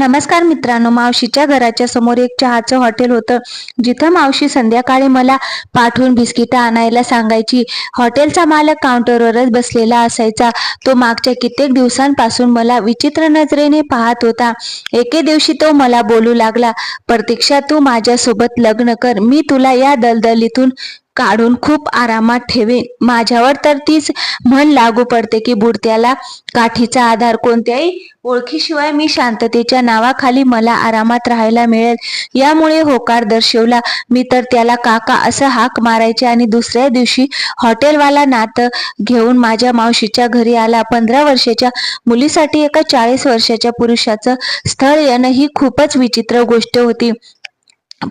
नमस्कार मित्रांनो मावशीच्या घराच्या समोर एक चहाचं हॉटेल होतं. जिथं मावशी संध्याकाळी मला पाठवून बिस्किटं आणायला सांगायची. हॉटेलचा मालक काउंटरवरच बसलेला असायचा. तो मागच्या कित्येक दिवसांपासून मला विचित्र नजरेने पाहत होता. एके दिवशी तो मला बोलू लागला प्रतीक्षा तू माझ्यासोबत लग्न कर. मी तुला या दलदलीतून काढून खूप आरामात ठेवेन. माझ्यावर तर तीच म्हण लागू पडते की बुडत्याला काठीचा आधार कोणत्याही ओळखीशिवाय मी शांततेच्या नावाखाली मला आरामात राहायला मिळेल. यामुळे होकार दर्शवला. मी तर त्याला काका असं हाक मारायचे आणि दुसऱ्या दिवशी हॉटेलवाला नातं घेऊन माझ्या मावशीच्या घरी आला. पंधरा वर्षाच्या मुलीसाठी एका चाळीस वर्षाच्या पुरुषाचं स्थळ येणं ही खूपच विचित्र गोष्ट होती.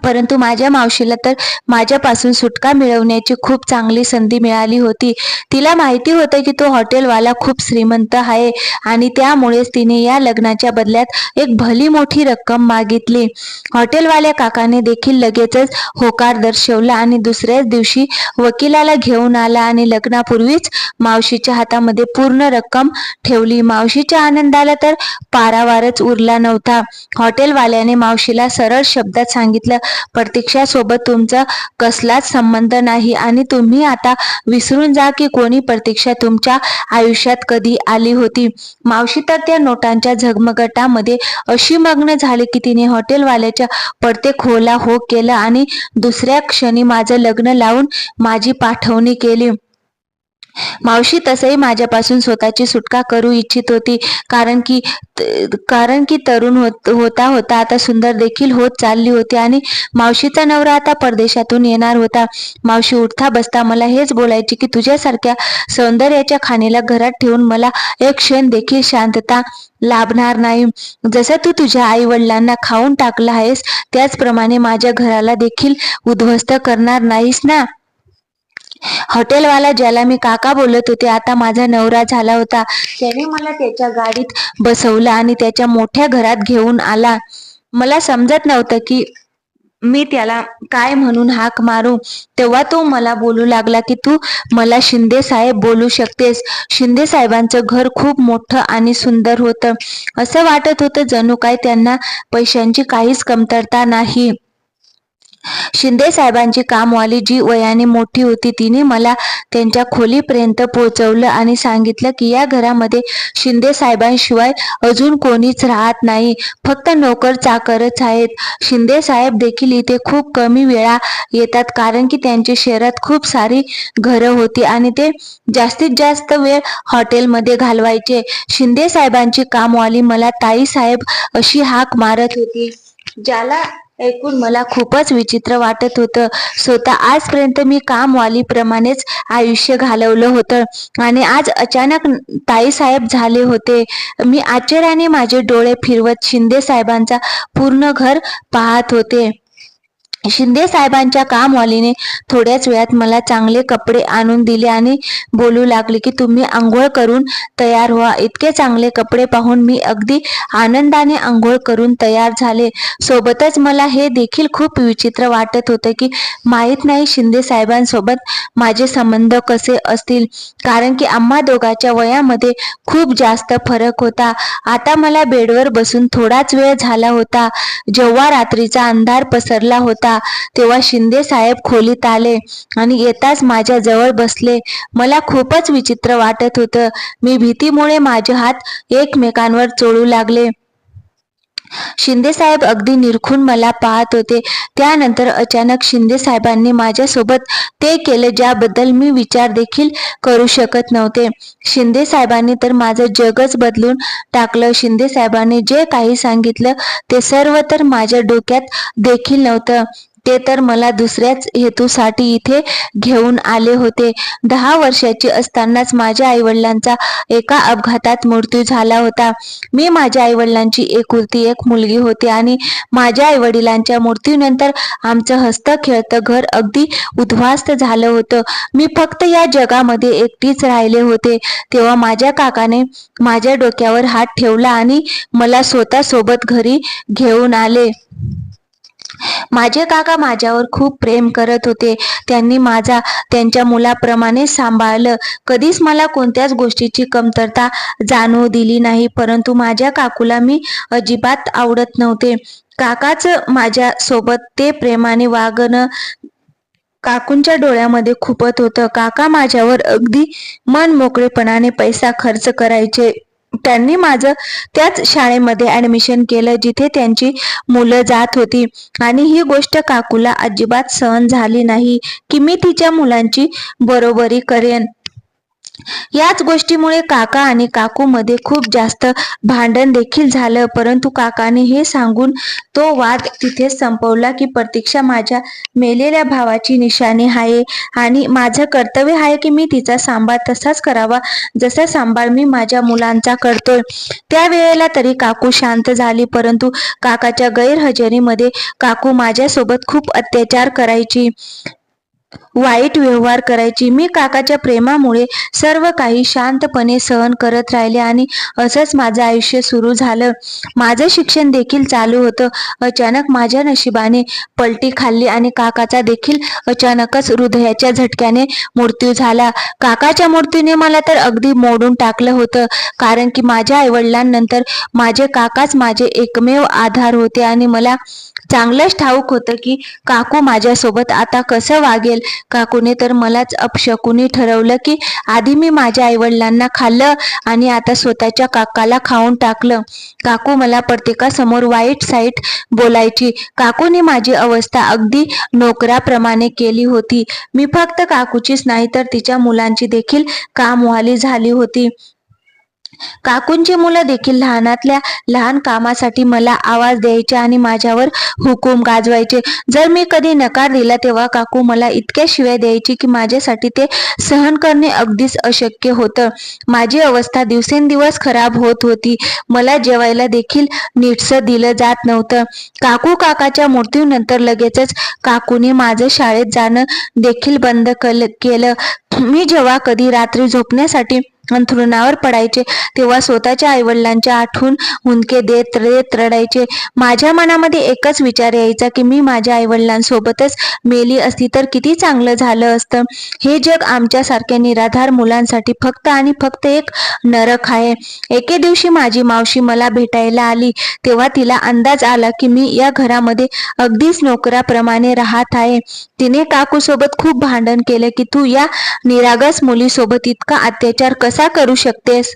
परंतु माझ्या मावशीला तर माझ्यापासून सुटका मिळवण्याची खूप चांगली संधी मिळाली होती. तिला माहिती होतं की तो हॉटेलवाला खूप श्रीमंत आहे आणि त्यामुळेच तिने या लग्नाच्या बदल्यात एक भली मोठी रक्कम मागितली. हॉटेलवाल्या काकाने देखील लगेचच होकार दर्शवला आणि दुसऱ्याच दिवशी वकिलाला घेऊन आला आणि लग्नापूर्वीच मावशीच्या हातामध्ये पूर्ण रक्कम ठेवली. मावशीच्या आनंदाला तर पारावारच उरला नव्हता. हॉटेलवाल्याने मावशीला सरळ शब्दात सांगितलं प्रतीक्षासोबत तुमचा कसलाच संबंध नाही. आणि तुम्ही आता विसरून जा की कोणी प्रतीक्षा तुमच्या आयुष्यात कधी आली होती. मावशी तर त्या नोटांच्या झगमगटामध्ये अशी मग्न झाली की तिने हॉटेलवाल्याच्या पडते खोला हो केलं आणि दुसऱ्या क्षणी माझं लग्न लावून माझी पाठवणी केली. मावशी तसंही माझ्यापासून स्वतःची सुटका करू इच्छित होती. कारण की कारण की तरुण होत होता होता आता सुंदर देखील होत चालली होती आणि मावशीचा नवरा आता परदेशातून येणार होता. मावशी उठता बसता मला हेच बोलायची की तुझ्यासारख्या सौंदर्याच्या खाणीला घरात ठेवून मला एक क्षण देखील शांतता लाभणार नाही. जसं तू तुझ्या आई वडिलांना खाऊन टाकला आहेस त्याचप्रमाणे माझ्या घराला देखील उद्ध्वस्त करणार नाहीस ना? हॉटेलवाला ज्याला मी काका बोलत होते आता माझा नवरा झाला होता. त्याने मला त्याच्या गाडीत बसवलं आणि त्याच्या मोठ्या घरात घेऊन आला. मला समजत नव्हतं की मी त्याला काय म्हणून हाक मारू. तेव्हा तो मला बोलू लागला की तू मला शिंदे साहेब बोलू शकतेस. शिंदे साहेबांचं घर खूप मोठं आणि सुंदर होतं. असं वाटत होतं जणू काय त्यांना पैशांची काहीच कमतरता नाही. शिंदे साहेबांची कामवाली जी वयाने मोठी होती तिने मला त्यांच्या खोलीपर्यंत पोहोचवलं आणि सांगितलं की या घरामध्ये शिंदे साहेबांशिवाय अजून कोणीच राहत नाही. फक्त नोकर चाकरच आहेत. शिंदे साहेब देखील इथे खूप कमी वेळा येतात कारण की त्यांची शहरात खूप सारी घरं होती आणि ते जास्तीत जास्त वेळ हॉटेलमध्ये घालवायचे. शिंदे साहेबांची कामवाली मला ताई साहेब अशी हाक मारत होती ज्याला ऐकून मला खूपच विचित्र वाटत होतं. स्वतः आजपर्यंत मी कामवालीप्रमाणेच आयुष्य घालवलं होतं. आणि आज अचानक ताईसाहेब झाले होते. मी आश्चर्याने माझे डोळे फिरवत शिंदे साहेबांचा पूर्ण घर पाहत होते. शिंदे साहेबांच्या कामवालीने थोड्याच वेळात मला चांगले कपडे आणून दिले आणि बोलू लागले की तुम्ही आंघोळ करून तयार व्हा. इतके चांगले कपडे पाहून मी अगदी आनंदाने आंघोळ करून तयार झाले. सोबतच मला हे देखील खूप विचित्र वाटत होतं की माहीत नाही शिंदे साहेबांसोबत माझे संबंध कसे असतील. कारण की आम्हा दोघांच्या वयामध्ये खूप जास्त फरक होता. आता मला बेडवर बसून थोडाच वेळ झाला होता. जेव्हा रात्रीचा अंधार पसरला होता तेव्हा शिंदे साहेब खोलीत आले आणि येताच माझ्या जवळ बसले. मला खूपच विचित्र वाटत होतं. मी भीतीमुळे माझे हात एकमेकांवर चोळू लागले. शिंदे साहेब अगदी निरखून मला पाहत होते. त्यानंतर अचानक शिंदे साहेबांनी माझ्यासोबत ते केलं ज्याबद्दल मी विचार देखील करू शकत नव्हते. शिंदे साहेबांनी तर माझं जगच बदलून टाकलं. शिंदे साहेबांनी जे काही सांगितलं ते सर्व तर माझ्या डोक्यात देखील नव्हतं. ते तर मला दुसऱ्याच हेतूसाठी इथे घेऊन आले होते. दहा वर्षाची असतानाच माझ्या आईवडिलांचा एका अपघातात मृत्यू झाला होता. मी माझ्या आईवडिलांची एकुलती एक मुलगी होती आणि माझ्या आईवडिलांच्या मृत्यूनंतर आमचं हस्त खेळतं घर अगदी उद्ध्वस्त झालं होतं. मी फक्त या जगामध्ये एकटीच राहिले होते. तेव्हा माझ्या काकाने माझ्या डोक्यावर हात ठेवला आणि मला स्वतः सोबत घरी घेऊन आले. माझे काका माझ्यावर खूप प्रेम करत होते. त्यांनी माझा त्यांच्या मुलाप्रमाणे सांभाळलं. कधीच मला कोणत्याच गोष्टीची कमतरता जाणवू दिली नाही परंतु माझ्या काकूला मी अजिबात आवडत नव्हते. काकाच माझ्या सोबत ते प्रेमाने वागणं काकूंच्या डोळ्यामध्ये खुपत होतं. काका माझ्यावर अगदी मन मोकळेपणाने पैसा खर्च करायचे. त्यांनी माझं त्याच शाळेमध्ये ऍडमिशन केलं जिथे त्यांची मुलं जात होती. आणि ही गोष्ट काकूला अजिबात सहन झाली नाही की मी तिच्या मुलांची बरोबरी करेन. याच गोष्टीमुळे काका आणि काकू मध्ये खूप जास्त भांडण देखील झालं. परंतु काकाने हे सांगून तो वाद तिथे संपवला की प्रतीक्षा माझ्या मेलेल्या भावाची निशाणी आहे आणि माझं कर्तव्य आहे की मी तिचा सांभाळ तसाच करावा जसा सांभाळ मी माझ्या मुलांचा करतोय. त्यावेळेला तरी काकू शांत झाली. परंतु काकाच्या गैरहजेरीमध्ये काकू माझ्यासोबत खूप अत्याचार करायची. वाईट व्यवहार करायची. मी काकाच्या प्रेमामुळे सर्व काही शांतपणे सहन करत राहिले आणि असंच माझं आयुष्य सुरू झालं. माझं शिक्षण देखील चालू होतं. अचानक माझ्या नशिबाने पलटी खाल्ली आणि काकाचा देखील अचानकच हृदयाच्या झटक्याने मृत्यू झाला. काकाच्या मृत्यूने मला तर अगदी मोडून टाकलं होतं. कारण की माझ्या आईवडिलांनंतर माझे काकाच माझे एकमेव आधार होते आणि मला चांगलंच ठाऊक होतं की काकू माझ्यासोबत आता कसं वागेल? काकूने तर मलाच अपशकुनी ठरवलं की आधी मी माझ्या आईवडिलांना खाल्लं आणि आता स्वतःच्या काकाला खाऊन टाकलं. काकू मला प्रत्येकासमोर वाईट साईट बोलायची. काकूने माझी अवस्था अगदी नोकराप्रमाणे केली होती. मी फक्त काकूचीच नाही तर तिच्या मुलांची देखील कामवाली झाली होती. काकूंची मुलं देखील लहानातल्या लहान कामासाठी मला आवाज द्यायचे आणि माझ्यावर हुकूम गाजवायचे. जर मी कधी नकार दिला तेव्हा काकू मला इतक्या शिवाय द्यायची की माझ्यासाठी ते सहन करणे अगदीच अशक्य होतं. माझी अवस्था दिवसेंदिवस खराब होत होती. मला जेवायला देखील नीटसं दिलं जात नव्हतं. काकू काकाच्या मृत्यूनंतर लगेचच काकूने माझं शाळेत जाणं देखील बंद केलं मी जेव्हा कधी रात्री झोपण्यासाठी अंथरुणावर पडायचे. तेव्हा स्वतःच्या आईवडिलांच्या आठवून हुंदके देत देत रडायचे माझ्या मनामध्ये एकच विचार यायचा की मी माझ्या आईवडिलांसोबतच मेली असती तर किती चांगलं झालं असतं. हे जग आमच्यासारख्या निराधार मुलांसाठी फक्त आणि फक्त एक नरक आहे. एके दिवशी माझी मावशी मला भेटायला आली. तेव्हा तिला अंदाज आला की मी या घरामध्ये अगदीच नोकराप्रमाणे राहत आहे. तिने काकूसोबत खूप भांडण केलं की तू या निरागस मुलीसोबत इतका अत्याचार कसा करू शकतेस?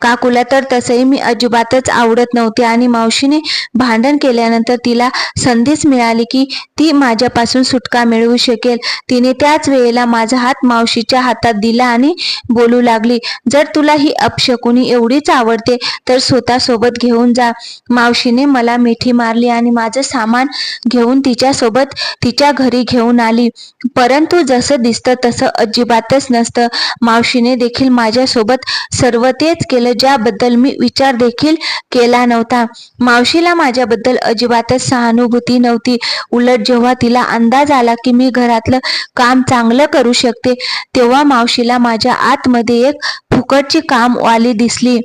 काकूला तर तसंही मी अजिबातच आवडत नव्हते आणि मावशीने भांडण केल्यानंतर तिला संधीच मिळाली की ती माझ्यापासून सुटका मिळवू शकेल. तिने त्याच वेळेला माझा हात मावशीच्या हातात दिला आणि बोलू लागली जर तुला ही अपशकुनी एवढीच आवडते तर स्वतः सोबत घेऊन जा. मावशीने मला मिठी मारली आणि माझं सामान घेऊन तिच्यासोबत तिच्या घरी घेऊन आली. परंतु जसं दिसतं तसं अजिबातच नसतं. मावशीने देखील माझ्यासोबत सर्व ते तेच केलं ज्याबद्दल मी विचार देखील केला नव्हता. मावशीला माझ्याबद्दल अजिबातच सहानुभूती नव्हती. उलट जेव्हा तिला अंदाज आला की मी घरातलं काम चांगलं करू शकते तेव्हा मावशीला माझ्या आतमध्ये एक फुकटची कामवाली दिसली.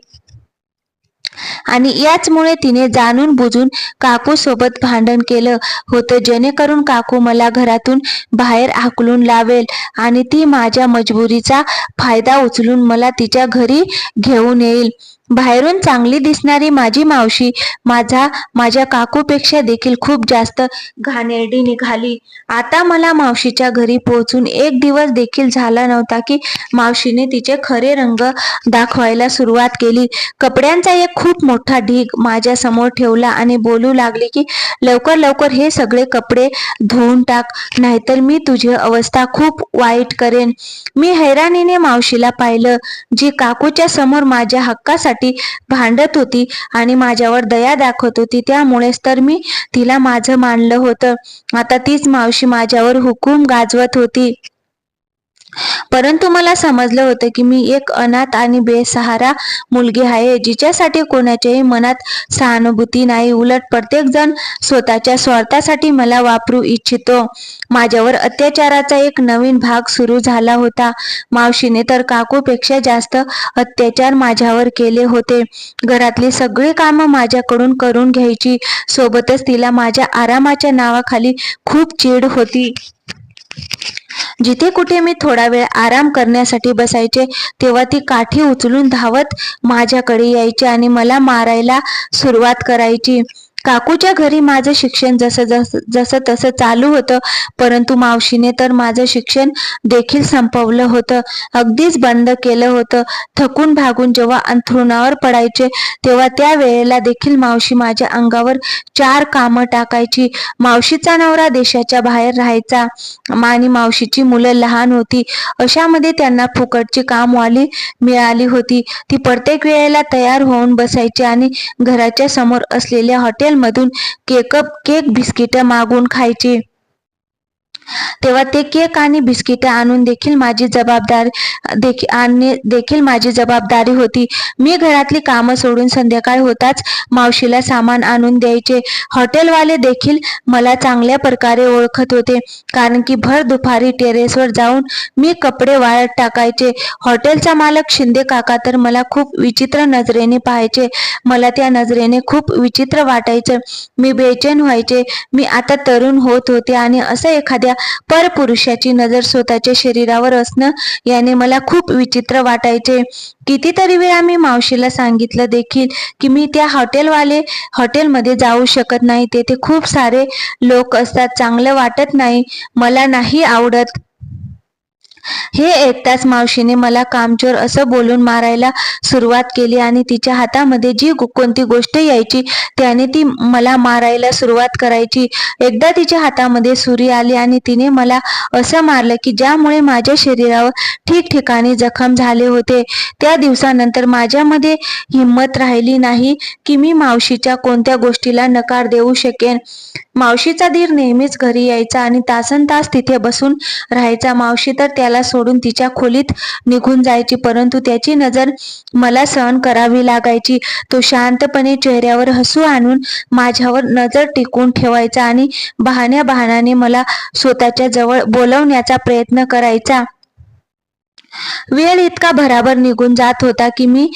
आणि याचमुळे तिने जाणून बुजून काकू सोबत भांडण केलं होतं. जेणेकरून काकू मला घरातून बाहेर हाकलून लावेल आणि ती माझ्या मजबुरीचा फायदा उचलून मला तिच्या घरी घेऊन येईल. बाहेरून चांगली दिसणारी माझी मावशी माझा माझ्या काकूपेक्षा देखील खूप जास्त घाणेरडी निघाली. आता मला मावशीच्या घरी पोहोचून एक दिवस देखील झाला नव्हता की मावशीने तिचे खरे रंग दाखवायला सुरुवात केली. कपड्यांचा एक खूप मोठा ढीग माझ्यासमोर ठेवला आणि बोलू लागली की लवकर लवकर हे सगळे कपडे धुवून टाक नाहीतर मी तुझी अवस्था खूप वाईट करेन. मी हैराणीने मावशीला पाहिलं जी काकूच्या समोर माझ्या हक्कासाठी भांडत होती आणि माझ्यावर दया दाखवत होती. त्यामुळेच तर मी तिला माझं मानलं होतं. आता तीच मावशी माझ्यावर हुकूम गाजवत होती. परंतु मला समजलं होतं की मी एक अनाथ आणि बेसहारा मुलगी आहे जिच्यासाठी कोणाच्याही मनात सहानुभूती नाही. उलट प्रत्येक जण स्वतःच्या स्वार्थासाठी मला वापरू इच्छितो. माझ्यावर अत्याचाराचा एक नवीन भाग सुरू झाला होता. मावशीने तर काकूपेक्षा जास्त अत्याचार माझ्यावर केले होते. घरातली सगळी कामं माझ्याकडून करून घ्यायची. सोबतच तिला माझ्या आरामाच्या नावाखाली खूप चीड होती. जिथे कुठे मी थोडा वेळ आराम करण्यासाठी बसायचे तेव्हा ती काठी उचलून धावत माझ्याकडे यायची आणि मला मारायला सुरुवात करायची. काकूच्या घरी माझं शिक्षण जसं जसं जसं तसं चालू होतं परंतु मावशीने तर माझं शिक्षण देखील संपवलं होतं. अगदीच बंद केलं होतं. थकून भागून जेव्हा अंथरुणावर पडायचे तेव्हा त्या वेळेला देखील मावशी माझ्या अंगावर चार कामं टाकायची. मावशीचा नवरा देशाच्या बाहेर राहायचा आणि मावशीची मुलं लहान होती. अशामध्ये त्यांना फुकटची कामवाली मिळाली होती. ती प्रत्येक वेळेला तयार होऊन बसायची आणि घराच्या समोर असलेल्या हॉटेल हॉटेलमधून केकप केक बिस्किट मागून खायची. तेव्हा ते केक आणि बिस्किटे आणून देखील माझी जबाबदारी देखील आणि देखील माझी जबाबदारी होती. मी घरातली कामं सोडून संध्याकाळ होताच मावशीला सामान आणून द्यायचे. हॉटेलवाले देखील मला चांगल्या प्रकारे ओळखत होते कारण की भर दुपारी टेरेसवर जाऊन मी कपडे वाळत टाकायचे. हॉटेलचा मालक शिंदे काका तर मला खूप विचित्र नजरेने पाहायचे. मला त्या नजरेने खूप विचित्र वाटायचं. मी बेचैन व्हायचे. मी आता तरुण होत होते आणि असं एखाद्या परपुरुषाची नजर स्वतःच्या शरीरावर असणं याने मला खूप विचित्र वाटायचे. कितीतरी वेळा मी मावशीला सांगितलं देखील की मी त्या हॉटेलवाले हॉटेलमध्ये जाऊ शकत नाही. तेथे खूप सारे लोक असतात. चांगलं वाटत नाही. मला नाही आवडत. हे ऐकताच मावशीने मला कामचोर असं बोलून मारायला सुरुवात केली आणि तिच्या हातामध्ये जी कोणती गोष्ट यायची त्याने ती मला मारायला सुरुवात करायची. एकदा तिच्या हातामध्ये सुरी आली आणि तिने मला असं मारलं की ज्यामुळे माझ्या शरीरावर ठिकठिकाणी जखम झाले होते. त्या दिवसानंतर माझ्यामध्ये हिंमत राहिली नाही की मी मावशीच्या कोणत्या गोष्टीला नकार देऊ शकेन. मावशीचा धीर नेहमीच घरी यायचा आणि तासन तास तिथे बसून राहायचा. मावशी तर त्याला सोडून तिच्या खोलीत निघून जायची. परंतु त्याची नजर मला सहन करावी लागायची. तो शांतपणे चेहऱ्यावर हसू आणून माझ्यावर नजर टिकून ठेवायचा आणि बहाण्या बहाण्याने मला स्वतःच्या जवळ बोलवण्याचा प्रयत्न करायचा. वेळ इतका भराभर निघून जात होता की मी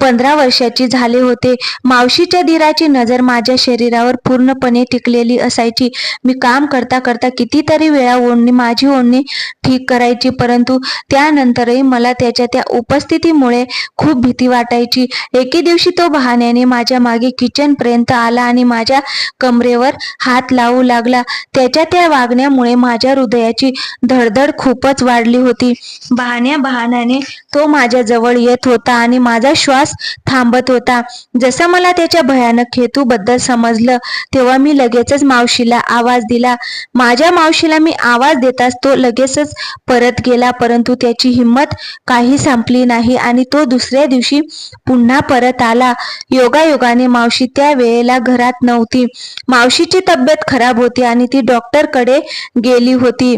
पंधरा वर्षाची झाले होते. मावशीच्या दिराची नजर माझ्या शरीरावर पूर्णपणे टिकलेली असायची. मी काम करता करता कितीतरी वेळा ओढणी माझी ओढणी ठीक करायची परंतु त्यानंतरही मला त्याच्या त्या उपस्थितीमुळे खूप भीती वाटायची. एके दिवशी तो बहाण्याने माझ्या मागे किचन पर्यंत आला आणि माझ्या कमरेवर हात लावू लागला. त्याच्या त्या वागण्यामुळे माझ्या हृदयाची धडधड खूपच वाढली होती. बहाण्या बहाण्याने तो माझ्या जवळ येत होता आणि माझा श्वास थांबत होता. जसं मला त्याच्या भयानक हेतूबद्दल समजलं तेव्हा मी लगेचच मावशीला आवाज दिला. माझ्या मावशीला मी आवाज देताच तो लगेचच परत गेला परंतु त्याची हिंमत काही संपली नाही आणि तो दुसऱ्या दिवशी पुन्हा परत आला. योगायोगाने मावशी त्या वेळेला घरात नव्हती. मावशीची तब्येत खराब होती आणि ती डॉक्टरकडे गेली होती.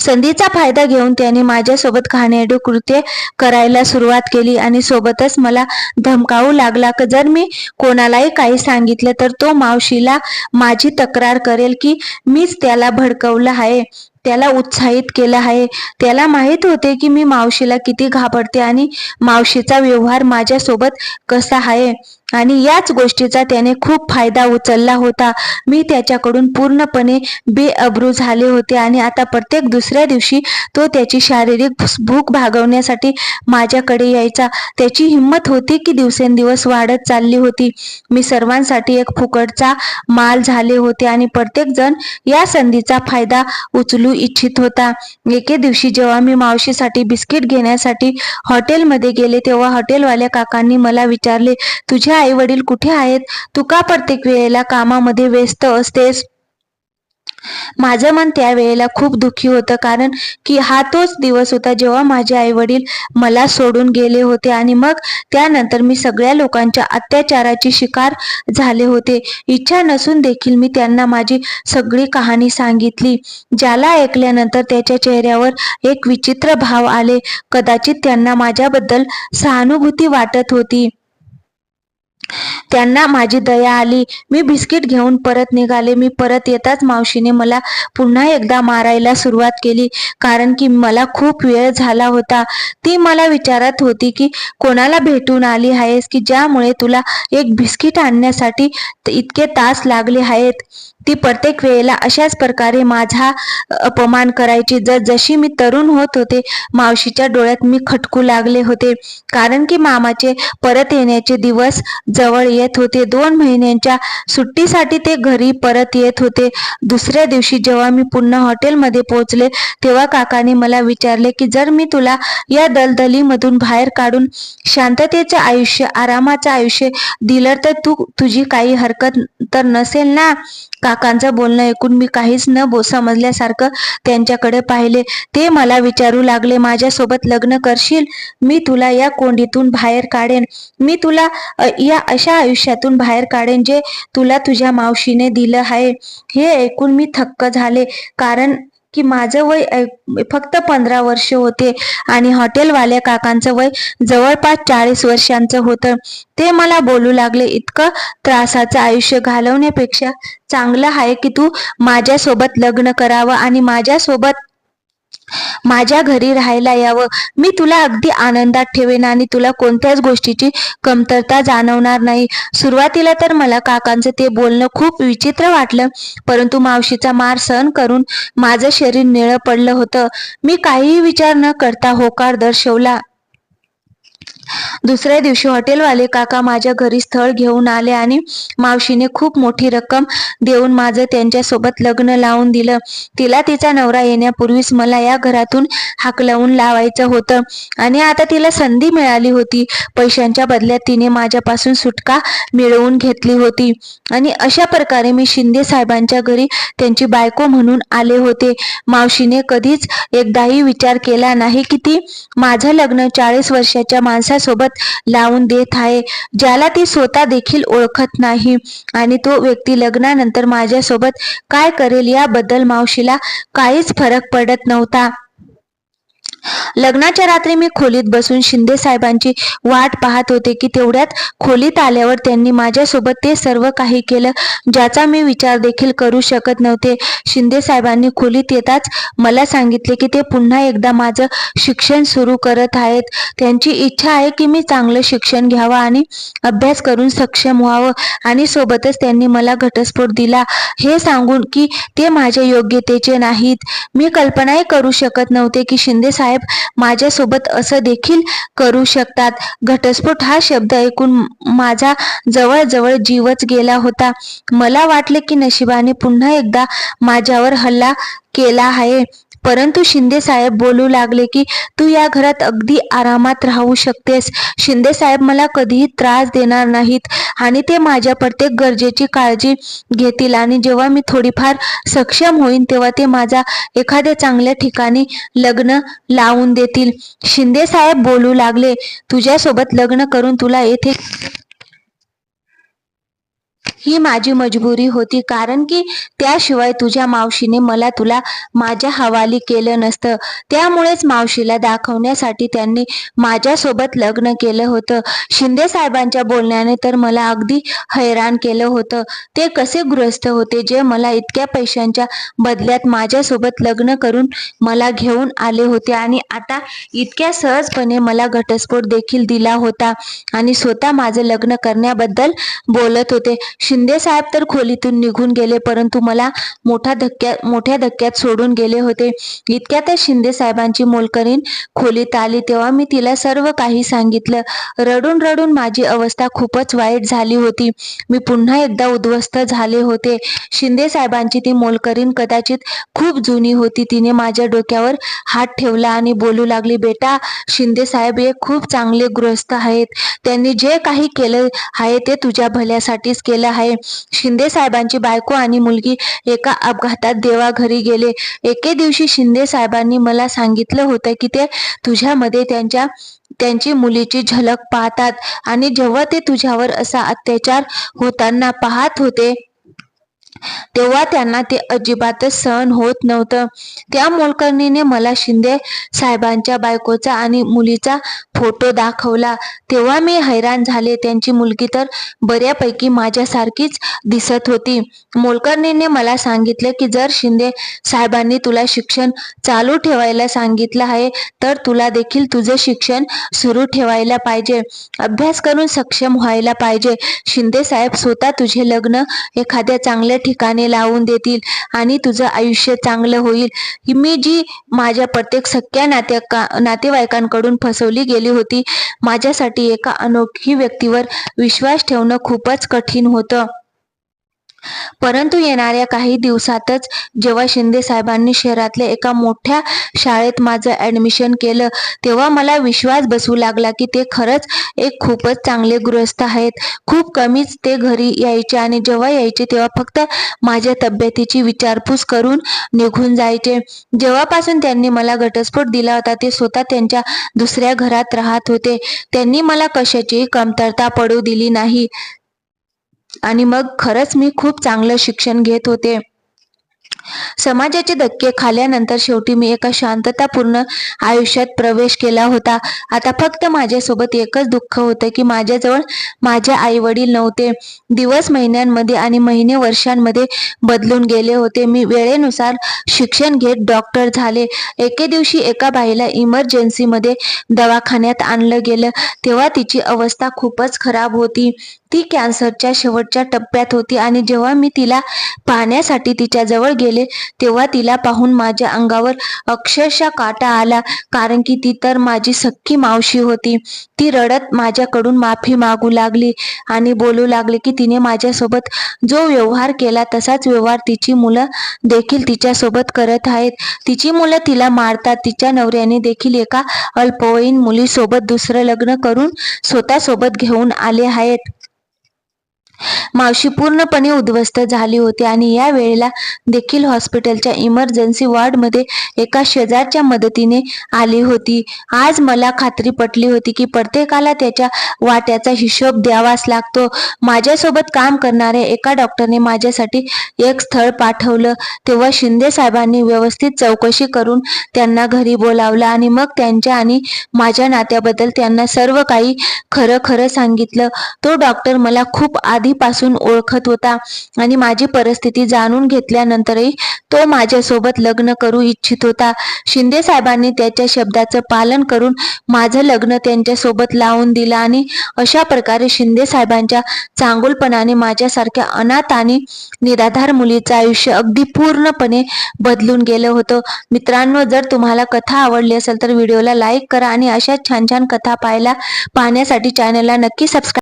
संधीचा फायदा घेऊन त्याने माझ्यासोबत घाणेरडे कृत्य करायला सुरुवात केली आणि सोबतच मला धमकावू लागला की जर मी कोणालाही काही सांगितलं तर तो मावशीला माझी तक्रार करेल की मीच त्याला भडकवलं आहे. त्याला उत्साहित केलं आहे. त्याला माहीत होते की मी मावशीला किती घाबरते आणि मावशीचा व्यवहार माझ्यासोबत कसा आहे. आणि याच गोष्टीचा त्याने खूप फायदा उचलला होता. मी त्याच्याकडून पूर्णपणे बेअब्रू झाले होते आणि आता प्रत्येक दुसऱ्या दिवशी तो त्याची शारीरिक भूक भागवण्यासाठी माझ्याकडे यायचा. त्याची हिंमत होती की दिवसेंदिवस वाढत चालली होती. मी सर्वांसाठी एक फुकटचा माल झाले होते आणि प्रत्येकजण या संधीचा फायदा उचलू इच्छित होता. एके दिवशी जेव्हा मी मावशीसाठी बिस्किट घेण्यासाठी हॉटेलमध्ये गेले तेव्हा हॉटेलवाल्या काकांनी मला विचारले तुझे आई वडील कुठे आहेत? तू का प्रत्येक वेळेला कामामध्ये व्यस्त असतेस? माझं मन त्यावेळेला खूप दुःखी होतं कारण की हा तोच दिवस होता जेव्हा माझे आई वडील मला सोडून गेले होते आणि मग त्यानंतर मी सगळ्या लोकांच्या अत्याचाराची शिकार झाले होते. इच्छा नसून देखील मी त्यांना माझी सगळी कहाणी सांगितली ज्याला ऐकल्यानंतर त्याच्या चेहऱ्यावर एक विचित्र भाव आले. कदाचित त्यांना माझ्याबद्दल सहानुभूती वाटत होती. त्यांना माझी दया आली. मी बिस्किट घेऊन परत निघाले. मी परत येताच मावशीने मला पुन्हा एकदा मारायला सुरुवात केली. कारण की मला खूप वेळ झाला होता. ती मला विचारत होती की कोणाला भेटून आली आहेस की ज्यामुळे तुला एक बिस्किट आणण्यासाठी इतके तास लागले आहेत? ती प्रत्येक वेळेला अशाच प्रकारे माझा अपमान करायची. जर जशी मी तरुण होत होते मावशीच्या डोळ्यात मी खटकू लागले होते. कारण की मामाचे परत येण्याचे दिवस जवळ येत होते. दोन महिन्यांच्या सुट्टीसाठी ते घरी परत येत होते. दुसऱ्या दिवशी जेव्हा मी पुन्हा हॉटेलमध्ये पोहोचले तेव्हा काकाने मला विचारले की जर मी तुला या दलदलीमधून बाहेर काढून शांततेचं आयुष्य आरामाचं आयुष्य दिलं तर तू तुझी काही हरकत तर नसेल ना? काकांचं बोलणं ऐकून मी काहीच न बो समजल्यासारखं त्यांच्याकडे पाहिले. ते मला विचारू लागले माझ्यासोबत लग्न करशील? मी तुला या कोंडीतून बाहेर काढेन. मी तुला या अशा आयुष्यातून बाहेर काढेन जे तुला तुझ्या मावशीने दिलं आहे. हे ऐकून मी थक्क झाले कारण की माझं वय फक्त पंधरा वर्ष होते आणि हॉटेलवाल्या काकांचं वय जवळपास चाळीस वर्षांचं होतं. ते मला बोलू लागले इतकं त्रासाचं आयुष्य घालवण्यापेक्षा चांगलं आहे की तू माझ्यासोबत लग्न करावं आणि माझ्यासोबत माझ्या घरी राहायला यावं. मी तुला अगदी आनंदात ठेवेन आणि तुला कोणत्याच गोष्टीची कमतरता जाणवणार नाही. सुरुवातीला तर मला काकांचं ते बोलणं खूप विचित्र वाटलं परंतु मावशीचा मार सहन करून माझं शरीर निळं पडलं होतं. मी काहीही विचार न करता होकार दर्शवला. दुसऱ्या दिवशी हॉटेलवाले काका माझ्या घरी स्थळ घेऊन आले आणि मावशीने खूप मोठी रक्कम देऊन माझं त्यांच्यासोबत लग्न लावून दिलं. तिला तिचा नवरा येण्यापूर्वीच मला या घरातून हाकलवून लावायचं होतं आणि आता तिला संधी मिळाली होती. पैशांच्या बदल्यात तिने माझ्यापासून सुटका मिळवून घेतली होती. आणि अशा प्रकारे मी शिंदे साहेबांच्या घरी त्यांची बायको म्हणून आले होते. मावशीने कधीच एकदाही विचार केला नाही की ती माझं लग्न चाळीस वर्षाच्या सोबत लावून देत आहे. ज्याला ती स्वतः देखील ओळखत नाही आणि तो व्यक्ती लग्नानंतर माझ्यासोबत काय करेल याबद्दल मावशीला काहीच फरक पडत नव्हता. लग्नाच्या रात्री मी खोलीत बसून शिंदे साहेबांची वाट पाहत होते की तेवढ्यात खोलीत आल्यावर त्यांनी माझ्यासोबत ते सर्व काही केलं ज्याचा मी विचार देखील करू शकत नव्हते. शिंदे साहेबांनी खोलीत येताच मला सांगितले की ते पुन्हा एकदा माझं शिक्षण सुरू करत आहेत. त्यांची इच्छा आहे की मी चांगलं शिक्षण घ्यावं आणि अभ्यास करून सक्षम व्हावं आणि सोबतच त्यांनी मला घटस्फोट दिला. हे सांगून की ते माझ्या योग्यतेचे नाहीत. मी कल्पनाही करू शकत नव्हते की शिंदे साहेब माझ्यासोबत असं देखील करू शकतात. घटस्फोट हा शब्द ऐकून माझा जवळजवळ जीवच गेला होता. मला वाटले की नशिबाने पुन्हा एकदा माझ्यावर हल्ला केला आहे. परंतु शिंदे साहेब बोलू लागले की तू या घरात अगदी आरामात राहू शकतेस. शिंदे साहेब मला कधीही त्रास देणार नाहीत आणि ते माझ्या प्रत्येक गरजेची काळजी घेतील आणि जेव्हा मी थोडीफार सक्षम होईन तेव्हा ते माझा एखाद्या चांगल्या ठिकाणी लग्न लावून देतील. शिंदे साहेब बोलू लागले तुझ्यासोबत लग्न करून तुला येथे ही माझी मजबुरी होती कारण की त्याशिवाय तुझ्या मावशीने मला तुला माझ्या हवाली केलं नसतं. त्यामुळेच मावशीला दाखवण्यासाठी त्यांनी माझ्यासोबत लग्न केलं होतं. शिंदे साहेबांच्या बोलण्याने तर मला अगदी हैराण केलं होतं. ते कसे गृहस्थ होते जे मला इतक्या पैशांच्या बदल्यात माझ्यासोबत लग्न करून मला घेऊन आले होते आणि आता इतक्या सहजपणे मला घटस्फोट देखील दिला होता आणि स्वतः माझं लग्न करण्याबद्दल बोलत होते. शिंदे साहेब तर खोलीतून निघून गेले परंतु मला मोठा धक्क्या मोठ्या धक्क्यात सोडून गेले होते. इतक्यातच शिंदे साहेबांची मोलकरीण खोलीत आली तेव्हा मी तिला सर्व काही सांगितलं. रडून रडून माझी अवस्था खूपच वाईट झाली होती. मी पुन्हा एकदा उद्ध्वस्त झाले होते. शिंदे साहेबांची ती मोलकरीण कदाचित खूप जुनी होती. तिने माझ्या डोक्यावर हात ठेवला आणि बोलू लागली बेटा शिंदे साहेब हे खूप चांगले गृहस्थ आहेत. त्यांनी जे काही केलं आहे ते तुझ्या भल्यासाठीच केलं आहे. आहे. शिंदे साहेबांची बायको आणि मुलगी एका अपघातात देवाघरी गेले. एके दिवशी शिंदे साहेबांनी मला सांगितलं होतं की ते तुझ्यामध्ये त्यांच्या त्यांची मुलीची झलक पाहतात आणि जेव्हा ते तुझ्यावर असा अत्याचार होताना पाहत होते तेव्हा त्यांना ते अजिबातच सहन होत नव्हतं. त्या मोलकर्णीने मला शिंदे साहेबांच्या बायकोचा आणि मुलीचा फोटो दाखवला. तेव्हा मी हैराण झाले. त्यांची मुलगी तर बऱ्यापैकी माझ्यासारखीच दिसत होती. मोलकर्णीने मला सांगितले की जर शिंदे साहेबांनी तुला शिक्षण चालू ठेवायला सांगितलं आहे तर तुला देखील तुझं शिक्षण सुरू ठेवायला पाहिजे. अभ्यास करून सक्षम व्हायला पाहिजे. शिंदे साहेब स्वतः तुझे लग्न एखाद्या चांगल्या ठिकाणी लावून देतील आणि तुझं आयुष्य चांगलं होईल. मी जी माझ्या प्रत्येक सख्या नात्या नातेवाईकांकडून फसवली गेली होती माझ्यासाठी एका अनोखी व्यक्तीवर विश्वास ठेवणं खूपच कठीण होतं. परंतु येणाऱ्या काही दिवसातच जेव्हा शिंदे साहेबांनी शहरातल्या एका मोठ्या शाळेत माझं ऍडमिशन केलं तेव्हा मला विश्वास बसू लागला की ते खरंच एक खूपच चांगले गृहस्थ आहेत. खूप कमीच ते घरी यायचे आणि जेव्हा यायचे तेव्हा फक्त माझ्या तब्येतीची विचारपूस करून निघून जायचे. जेव्हापासून त्यांनी मला घटस्फोट दिला होता ते स्वतः त्यांच्या दुसऱ्या घरात राहत होते. त्यांनी मला कशाची कमतरता पडू दिली नाही. आणि मग खरंच मी खूप चांगलं शिक्षण घेत होते. समाजाचे धक्के खाल्यानंतर शेवटी मी एका शांततापूर्ण आयुष्यात प्रवेश केला होता. आता फक्त माझ्यासोबत एकच दुःख होतं की माझ्याजवळ माझे आई वडील नव्हते. दिवस महिन्यांमध्ये आणि महिने वर्षांमध्ये बदलून गेले होते. मी वेळेनुसार शिक्षण घेत डॉक्टर झाले. एके दिवशी एका बाईला इमर्जन्सीमध्ये दवाखान्यात आणलं गेलं. तेव्हा तिची अवस्था खूपच खराब होती. ती कॅन्सरच्या शेवटच्या टप्प्यात होती आणि जेव्हा मी तिला पाहण्यासाठी तिच्याजवळ गेले तेव्हा तिला पाहून माझ्या अंगावर अक्षरशः काटा आला कारण की ती तर माझी सख्खी मावशी होती. ती रडत माझ्याकडून माफी मागू लागली आणि बोलू लागली की तिने माझ्यासोबत जो व्यवहार केला तसाच व्यवहार तिची मुलं देखील तिच्यासोबत करत आहेत. तिची मुलं तिला मारतात तिच्या नवऱ्याने देखील एका अल्पवयीन मुलीसोबत दुसरं लग्न करून स्वतःसोबत घेऊन आले आहेत. मावशी पूर्णपणे उद्ध्वस्त झाली होती आणि या वेळेला देखील हॉस्पिटलच्या इमर्जन्सी वॉर्डमध्ये एका शेजारच्या मदतीने आली होती. आज मला खात्री पटली होती की प्रत्येकाला त्याच्या वाट्याचा हिशोब द्यावाच लागतो. माझ्यासोबत काम करणाऱ्या एका डॉक्टरने माझ्यासाठी एक स्थळ पाठवलं. तेव्हा शिंदे साहेबांनी व्यवस्थित चौकशी करून त्यांना घरी बोलावलं आणि मग त्यांच्या आणि माझ्या नात्याबद्दल त्यांना सर्व काही खरं खरं सांगितलं. तो डॉक्टर मला खूप आधी आधीपासून ओळखत होता आणि माझी परिस्थिती जाणून घेतल्यानंतरही तो माझ्यासोबत लग्न करू इच्छित होता. शिंदे साहेबांनी त्याच्या शब्दाचं पालन करून माझं लग्न त्यांच्यासोबत लावून दिलं आणि अशा प्रकारे शिंदे साहेबांच्या चांगुलपणाने माझ्यासारख्या अनाथ आणि निराधार मुलीचं आयुष्य अगदी पूर्णपणे बदलून गेलं होतं. मित्रांनो जर तुम्हाला कथा आवडली असेल तर व्हिडिओला लाईक करा आणि अशा छान छान कथा पाहायला पाहण्यासाठी चॅनलला नक्की सबस्क्राईब